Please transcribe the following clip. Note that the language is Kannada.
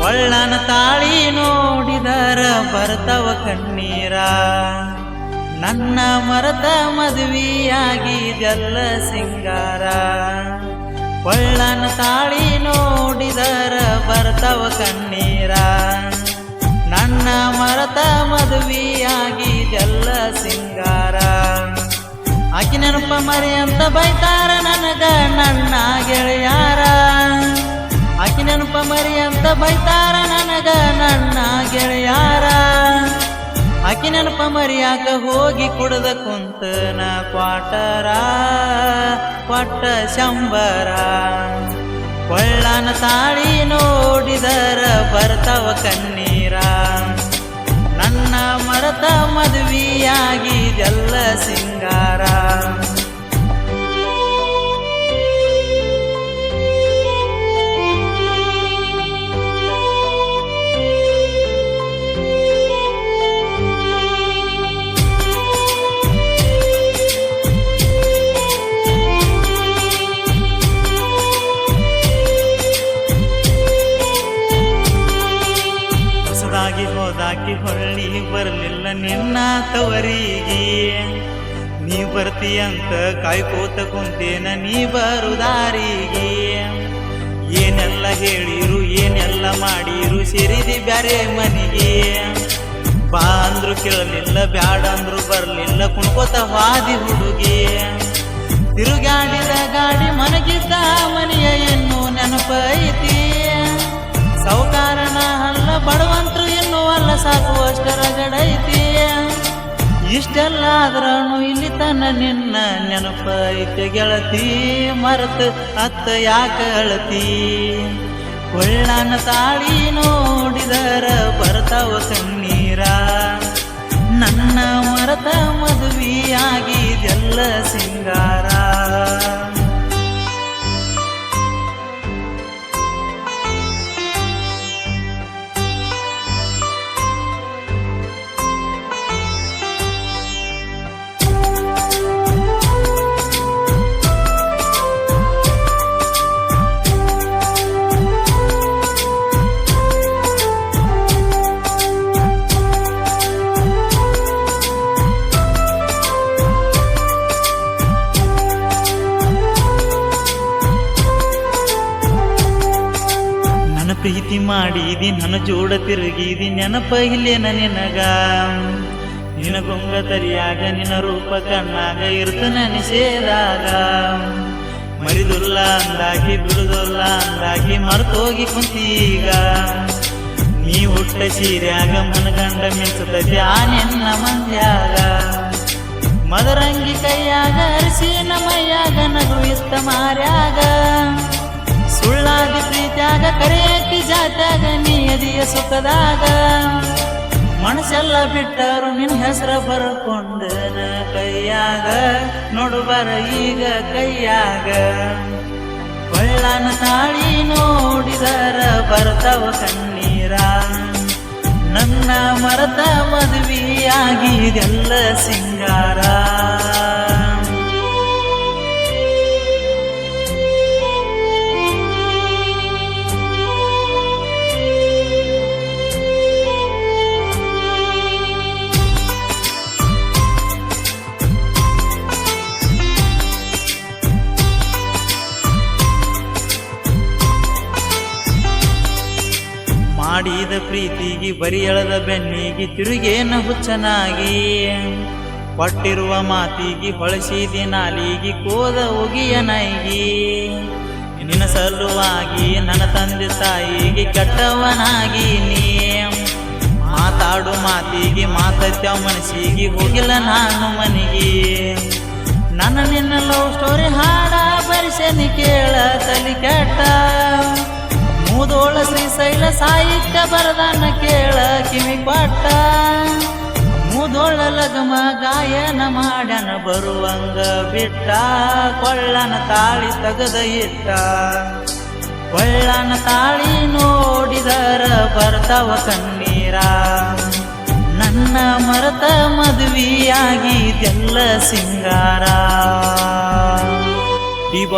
ಕೊಳ್ಳನ ತಾಳಿ ನೋಡಿದರ ಬರ್ತವ ಕಣ್ಣೀರ. ನನ್ನ ಮರತ ಮದುವೆಯಾಗಿದೆಲ್ಲ ಸಿಂಗಾರ. ಒಳ್ಳನ ತಾಳಿ ನೋಡಿದರ ಬರ್ತವ ಕಣ್ಣೀರ. ನನ್ನ ಮರತ ಮದುವೆಯಾಗಿದೆಲ್ಲ ಸಿಂಗಾರ. ಆಕಿ ನೆನಪ ಮರಿ ಅಂತ ಬೈತಾರ ನನಗ, ನನ್ನ ಗೆಳೆಯಾರ. ಮರಿ ಅಂತ ಬೈತಾರ ನನಗ ನನ್ನ ಗೆಳೆಯಾರ. ಆಕಿ ನೆನಪ ಮರಿಯಾಕ ಹೋಗಿ ಕುಡ್ದ ಕುಂತನ ಕ್ವಾಟರ ಕೊಟ್ಟ ಶಂಬರ. ಕೊಳ್ಳನ ತಾಳಿ ನೋಡಿದರ ಬರ್ತಾವ ಕಣ್ಣೀರ. ಹೊಸದಾಗಿ ಹೋದಾಕಿ ಹೊಳ್ಳಿ ಬರಲಿಲ್ಲ ನಿನ್ನ ತವರಿಗೆ. ನೀ ಬರ್ತೀಯಂತ ಕಾಯ್ಕೋತ ಕುಂತೇನ ನೀ ಬರುದಾರಿಗೆ. ಏನೆಲ್ಲ ಹೇಳಿರು, ಏನೆಲ್ಲ ಮಾಡಿರು, ಸೇರಿದಿ ಬ್ಯಾರೆ ಮನೆಗೆ. ಬಾ ಅಂದ್ರು ಕೇಳಲಿಲ್ಲ, ಬ್ಯಾಡ ಅಂದ್ರು ಬರಲಿಲ್ಲ, ಕುಣ್ಕೋತ ವಾದಿ ಹುಡುಗಿ. ತಿರುಗಾಡಿದ ಗಾಡಿ ಮನಗಿದ್ದ ಮನೆಯ ಎನ್ನು ನೆನಪೈತಿ. ಸೌಕಾರನ ಅಲ್ಲ ಅಲ್ಲ ಸಾಕುವಷ್ಟರ ಗಡೈತಿ ಇಷ್ಟೆಲ್ಲ ಆದ್ರೂ ಇಲ್ಲಿ ತನ್ನ ನಿನ್ನ ನೆನಪೈತೆ ಗೆಳತಿ. ಮರೆತು ಅತ್ತ ಯಾಕ ಅಳತಿ? ಒಳ್ಳನ ತಾಳಿ ನೋಡಿದರ ಬರ್ತಾವ ಕಣ್ಣೀರ. ನನ್ನ ಮರತ ಮದುವೆಯಾಗಿದೆಲ್ಲ ಪ್ರೀತಿ ಮಾಡಿದಿ, ನನ್ನ ಜೋಡ ತಿರುಗಿದಿ ನೆನಪ ಇಲ್ಲೇನ ನಿನಗ. ನಿನ ಗೊಂಗ ತರಿಯಾಗ, ನಿನ್ನ ರೂಪ ಕಣ್ಣಾಗ ಇರ್ತ ನೆನೆಸೇದಾಗ ಮರಿದುಲ್ಲ ಅಂದಾಗಿ ಬಿಡುದುಲ್ಲ ಅಂದಾಗಿ, ಮರ್ತೋಗಿ ಕುಂತೀಗ. ನೀ ಹುಟ್ಟ ಸೀರ್ಯಾಗ, ಮನಗಂಡ ಮಿಂಚತೈತಿ ಆ ನಿನ್ನ ಮಂದ್ಯಾಗ. ಮದರಂಗಿ ಕೈಯಾಗ ಅರಿಸಿ ಮೈಯಾಗ ನಗು ಇಸ್ತ ಮಾರ್ಯಾಗ. ಸುಳ್ಳಾದಿ ಪ್ರೀತ್ಯಾಗ ಕರೆಯಕ್ಕೆ ಜಾತ್ಯಾಗ ನಿಯದಿಯ ಸುಖದಾಗ. ಮನಸ್ಸೆಲ್ಲ ಬಿಟ್ಟರು ನಿನ್ನ ಹೆಸರ ಬರ್ಕೊಂಡನ ಕೈಯಾಗ. ನೋಡು ಬರ ಈಗ ಕೈಯಾಗ. ಕೊಳ್ಳನ ತಾಳಿ ನೋಡಿದರ ಬರ್ತಾವ ಕಣ್ಣೀರ. ನನ್ನ ಮರತ ಮದುವೆಯಾಗಿದೆಲ್ಲ ಸಿಂಗಾರ. ಮಾಡಿದ ಪ್ರೀತಿಗೆ ಬರಿಯಳದ ಬೆನ್ನಿಗೆ ತಿರುಗೇನ ಹುಚ್ಚನಾಗಿ. ಕೊಟ್ಟಿರುವ ಮಾತಿಗೆ ಹೊಳಸಿದಿ ನಾಲಿಗೆ ಕೋದ ಉಗಿಯ ನಾಯಿಗೆ ನಿನ್ನ ಸಲುವಾಗಿ ನನ್ನ ತಂದೆ ತಾಯಿಗೆ ಕೆಟ್ಟವನಾಗಿ ನೀ. ಮಾತಾಡು ಮಾತಿಗೆ, ಮಾತತ್ಯ ಮನಸ್ಸಿಗೆ ಹೋಗಿಲ್ಲ ನಾನು ಮನೆಗೆ. ನನ್ನ ನಿನ್ನ ಲವ್ ಸ್ಟೋರಿ ಹಾಡ ಬರಿಸನಿ ಕೇಳ ತಲಿ ಕೆಟ್ಟ ಮೂದೋಳ ಶ್ರೀಶೈಲ ಸಾಹಿತ್ಯ ಬರದಾನ ಕೇಳ ಕಿವಿ ಪಟ್ಟ ಮುದೋಳ ಲಗಮ ಗಾಯನ ಮಾಡ್ಯಾನ ಬರುವಂಗ ಬಿಟ್ಟ. ಕೊಳ್ಳನ ತಾಳಿ ತಗದ ಇಟ್ಟ. ಕೊಳ್ಳನ ತಾಳಿ ನೋಡಿದರ ಬರ್ತಾವ ಕಣ್ಣೀರ. ನನ್ನ ಮರತ ಮದುವೆಯಾಗಿದೆಲ್ಲ ಸಿಂಗಾರ.